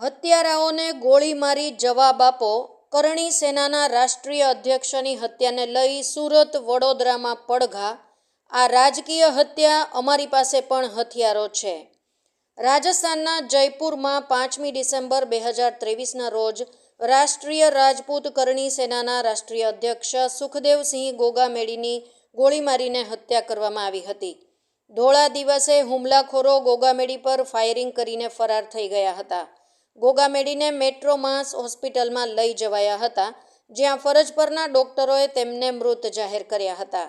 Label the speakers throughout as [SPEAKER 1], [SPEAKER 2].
[SPEAKER 1] હત્યારાઓને ગોળી મારી જવાબ આપો. કરણી સેનાના રાષ્ટ્રીય અધ્યક્ષની હત્યાને લઈ સુરત વડોદરામાં પડઘા. આ રાજકીય હત્યા અમારી પાસે પણ હથિયારો છે. રાજસ્થાનના જયપુરમાં પાંચમી ડિસેમ્બર બે હજાર ત્રેવીસના રોજ રાષ્ટ્રીય રાજપૂત કરણી સેનાના રાષ્ટ્રીય અધ્યક્ષ સુખદેવસિંહ ગોગામેડીની ગોળી મારીને હત્યા કરવામાં આવી હતી. ધોળા દિવસે હુમલાખોરો ગોગામેડી પર ફાયરિંગ કરીને ફરાર થઈ ગયા હતા. ગોગામેડીને મેટ્રો માસ હોસ્પિટલમાં લઈ જવાયા હતા, જ્યાં ફરજ પરના ડોક્ટરોએ તેમને મૃત જાહેર કર્યા હતા.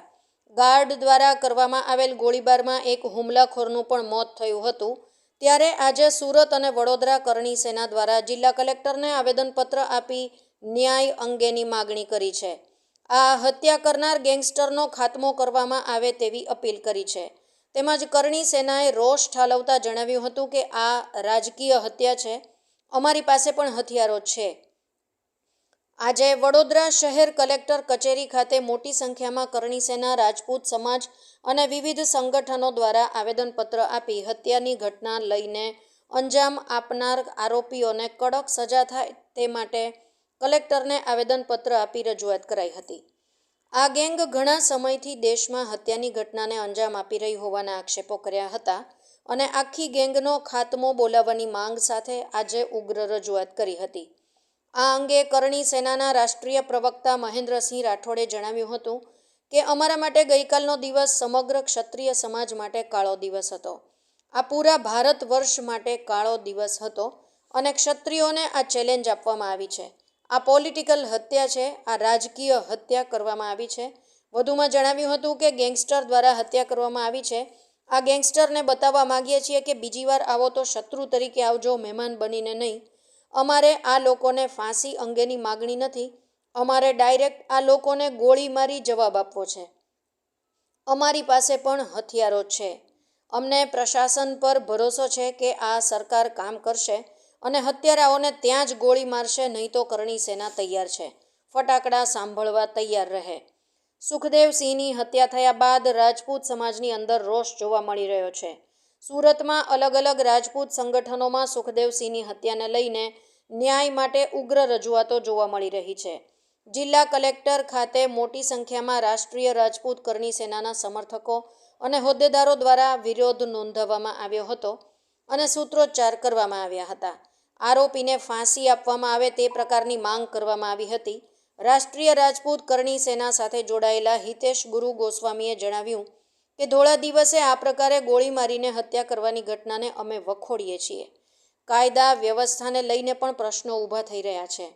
[SPEAKER 1] ગાર્ડ દ્વારા કરવામાં આવેલ ગોળીબારમાં એક હુમલાખોરનું પણ મોત થયું હતું. ત્યારે આજે સુરત અને વડોદરા કરણી સેના દ્વારા જિલ્લા કલેક્ટરને આવેદનપત્ર આપી ન્યાય અંગેની માગણી કરી છે. આ હત્યા કરનાર ગેંગસ્ટરનો ખાત્મો કરવામાં આવે તેવી અપીલ કરી છે. તેમજ કરણી સેનાએ રોષ ઠાલવતા જણાવ્યું હતું કે આ રાજકીય હત્યા છે. અમારી પાસે પણ હથિયારો છે. આજે વડોદરા શહેર કલેક્ટર કચેરી ખાતે મોટી સંખ્યામાં કરણી સેના, રાજપૂત સમાજ અને વિવિધ સંગઠનો દ્વારા આવેદનપત્ર આપી હત્યાની ઘટના લઈને અંજામ આપનાર આરોપીઓને કડક સજા થાય તે માટે કલેક્ટરને આવેદનપત્ર આપી રજૂઆત કરાઈ હતી. આ ગેંગ ઘણા સમયથી દેશમાં હત્યાની ઘટનાને અંજામ આપી રહી હોવાના આક્ષેપો કર્યા હતા. અને આખી ગેંગનો ખાત્મો બોલાવવાની માંગ સાથે આજે ઉગ્ર રજૂઆત કરી હતી. આ અંગે કરણી સેનાના રાષ્ટ્રીય પ્રવક્તા મહેન્દ્રસિંહ રાઠોડે જણાવ્યું હતું કે, અમારા માટે ગઈકાલનો દિવસ સમગ્ર ક્ષત્રિય સમાજ માટે કાળો દિવસ હતો. આ પૂરા ભારત વર્ષ માટે કાળો દિવસ હતો અને ક્ષત્રિયોને આ ચેલેન્જ આપવામાં આવી છે. આ પોલિટિકલ હત્યા છે, આ રાજકીય હત્યા કરવામાં આવી છે. વધુમાં જણાવ્યું હતું કે, ગેંગસ્ટર દ્વારા હત્યા કરવામાં આવી છે આ ગેંગસ્ટરને બતાવવા માગીએ છીએ કે બીજી વાર આવો તો શત્રુ તરીકે આવજો, મહેમાન બનીને નહીં. અમારે આ લોકોને ફાંસી અંગેની માગણી નથી. અમારે ડાયરેક્ટ આ લોકોને ગોળી મારી જવાબ આપવો છે. અમારી પાસે પણ હથિયારો છે. અમને પ્રશાસન પર ભરોસો છે કે આ સરકાર કામ કરશે અને હત્યારાઓને ત્યાં જ ગોળી મારશે, નહીં તો કરણી સેના તૈયાર છે. ફટાકડા સાંભળવા તૈયાર રહે. સુખદેવસિંહની હત્યા થયા બાદ રાજપૂત સમાજની અંદર રોષ જોવા મળી રહ્યો છે. સુરતમાં અલગ અલગ રાજપૂત સંગઠનોમાં સુખદેવસિંહની હત્યાને લઈને ન્યાય માટે ઉગ્ર રજૂઆતો જોવા મળી રહી છે. જિલ્લા કલેક્ટર ખાતે મોટી સંખ્યામાં રાષ્ટ્રીય રાજપૂત કરણી સેનાના સમર્થકો અને હોદ્દેદારો દ્વારા વિરોધ નોંધવામાં આવ્યો હતો અને સૂત્રોચ્ચાર કરવામાં આવ્યા હતા. આરોપીને ફાંસી આપવામાં આવે તે પ્રકારની માંગ કરવામાં આવી હતી. રાષ્ટ્રીય રાજપૂત કરણી સેના સાથે જોડાયેલા હિતેશ ગુરુ ગોસ્વામીએ જણાવ્યું કે ધોળા દિવસે આ પ્રકારે ગોળી મારીને હત્યા કરવાની ઘટનાને અમે વખોડીએ છીએ. કાયદા, વ્યવસ્થાને લઈને પણ પ્રશ્નો ઊભા થઈ રહ્યા છે.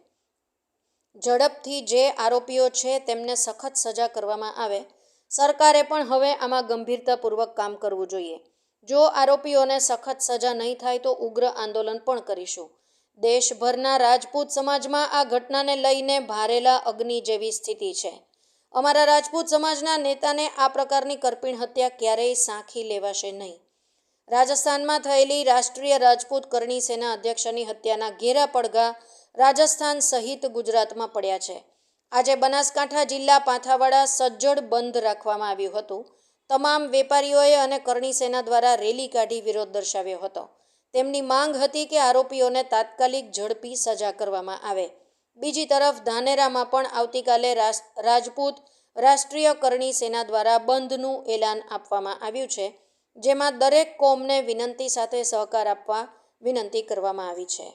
[SPEAKER 1] ઝડપથી જે આરોપીઓ છે તેમને સખત સજા કરવામાં આવે. સરકારે પણ હવે આમાં ગંભીરતાપૂર્વક કામ કરવું જોઈએ. જો આરોપીઓને સખત સજા નહીં થાય તો ઉગ્ર આંદોલન પણ કરીશું. દેશભરના રાજપૂત સમાજમાં આ ઘટનાને લઈને ભારેલા અગ્નિ જેવી સ્થિતિ છે. અમારા રાજપૂત સમાજના નેતાને આ પ્રકારની કરપીણ હત્યા ક્યારેય સાંખી લેવાશે નહીં. રાજસ્થાનમાં થયેલી રાષ્ટ્રીય રાજપૂત કરણી સેના અધ્યક્ષની હત્યાના ઘેરા પડઘા રાજસ્થાન સહિત ગુજરાતમાં પડ્યા છે. આજે બનાસકાંઠા જિલ્લા પાથાવાડા સજ્જડ બંધ રાખવામાં આવ્યું હતું. તમામ વેપારીઓએ અને કરણી સેના દ્વારા રેલી કાઢી વિરોધ દર્શાવ્યો હતો. તેમની માંગ હતી કે આરોપીઓને તાત્કાલિક ઝડપી સજા કરવામાં આવે. બીજી તરફ, ધાનેરામાં પણ આવતીકાલે રાજપૂત રાષ્ટ્રીય કરણી સેના દ્વારા બંધનું એલાન આપવામાં આવ્યું છે, જેમાં દરેક કોમને વિનંતી સાથે સહકાર આપવા વિનંતી કરવામાં આવી છે.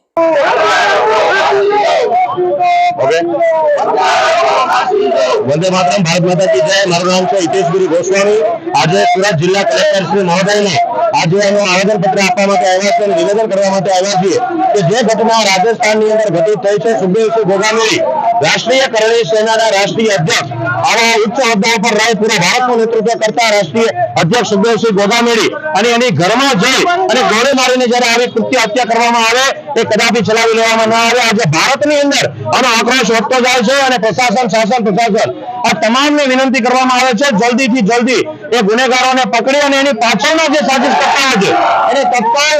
[SPEAKER 2] વંદે માતરમ, ભારત માતા કી જય. મારું નામ છે હિતેશ ગુરુ ગોસ્વામી. આજે સુરત જિલ્લા કલેક્ટર શ્રી મહોદયને આજે એનું આવેદન પત્ર આપવા માટે આવ્યા છે નિવેદન કરવા માટે આવ્યા છીએ કે જે ઘટના રાજસ્થાનની અંદર ઘટિત થઈ છે સુખદેવસિંહ ગોગામેલી રાષ્ટ્રીય કરણી સેનાના રાષ્ટ્રીય અધ્યક્ષ. આવા ઉચ્ચ હોદ્દા પર રહી પૂરા ભારતનું નેતૃત્વ કરતા રાષ્ટ્રીય અધ્યક્ષ સુખદેવસિંહ ગોગામેડી અને એની ઘરમાં જઈ અને ગોળે મારીને જયારે આવી કૃત્ય હત્યા કરવામાં આવે, એ કદાપી ચલાવી લેવામાં ના આવે. આજે ભારતની અંદર આનો આક્રોશ વધતો જાય છે અને પ્રશાસન, શાસન, પ્રશાસન. આ તમામને વિનંતી કરવામાં આવે છે, જલ્દીથી જલ્દી એ ગુનેગારોને પકડી અને એની પાછળના જે સાજિશ કરતા છે, એને તત્કાળ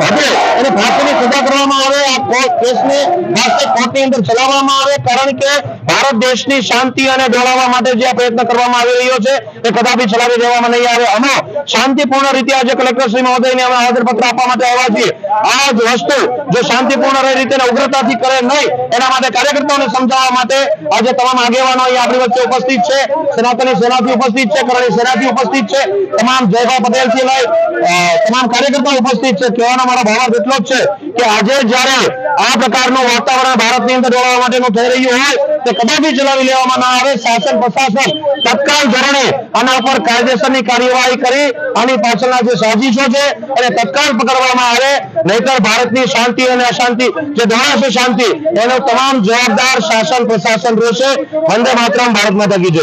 [SPEAKER 2] ભાગે એને ફાંસીની સજા કરવામાં આવે, આ કેસને વાસ્તવિક કોર્ટની અંદર ચલાવવામાં આવે, કારણ કે ભારત દેશની શાંતિ અને ડોળાવવા માટે જે પ્રયત્ન કરવામાં આવી રહ્યો છે, એ કદાપી ચલાવી દેવામાં નહીં આવે. અમે શાંતિપૂર્ણ રીતે આજે કલેક્ટર મહોદયને અમે આવેદનપત્ર આપવા માટે આવ્યા છીએ. આ જ વસ્તુ જો શાંતિપૂર્ણ રીતે ઉગ્રતાથી કરે નહીં, એના માટે કાર્યકર્તાઓને સમજાવવા માટે આજે તમામ આગેવાનો અહીં આપણી વચ્ચે ઉપસ્થિત છે. સનાતની સેનાથી ઉપસ્થિત છે, કરણી સેનાથી ઉપસ્થિત છે. તમામ જયભાઈ પટેલથી લઈ તમામ કાર્યકર્તાઓ ઉપસ્થિત છે. કહેવાનો મારો ભાવ એટલો જ છે કે આજે જ્યારે આ પ્રકારનું વાતાવરણ ભારતની અંદર જોડાવા માટેનું થઈ રહ્યું હોય તે કદાપી ચલાવી લેવામાં ના આવે. શાસન પ્રશાસન તત્કાલ ધોરણે આના ઉપર કાયદેસરની કાર્યવાહી કરી આની પાછળના જે સાજીશો છે એને તત્કાલ પકડવામાં આવે. નહીતર ભારતની શાંતિ અને અશાંતિ, જે ધોરણશે શાંતિ, એનો તમામ જવાબદાર શાસન પ્રશાસન રહેશે. વંદે માતરમ, ભારત માતા કી